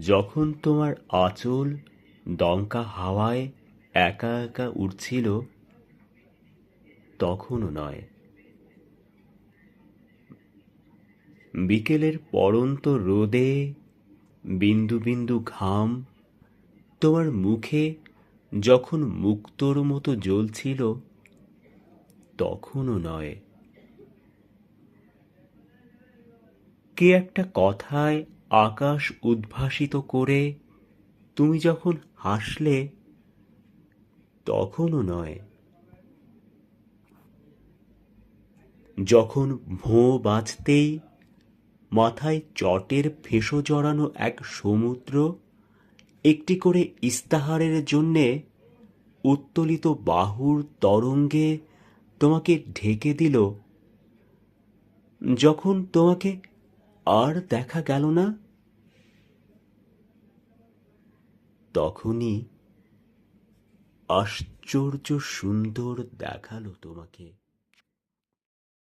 যখন তোমার আঁচল দমকা হাওয়ায় একা একা উঠছিল তখনও নয়। বিকেলের পড়ন্ত রোদে বিন্দু বিন্দু ঘাম তোমার মুখে যখন মুক্তোর মতো জ্বলছিল, তখনও নয়। কে একটা কথায় আকাশ উদ্ভাসিত করে তুমি যখন হাসলে তখনও নয়। যখন ভোঁ বাজতেই মাথায় চটের ফেঁসো জড়ানো এক সমুদ্র একটি করে ইস্তাহারের জন্যে উত্তোলিত বাহুর তরঙ্গে তোমাকে ঢেকে দিল, যখন তোমাকে আর দেখা গেল না? তখনই আশ্চর্য সুন্দর দেখাল তোমাকে।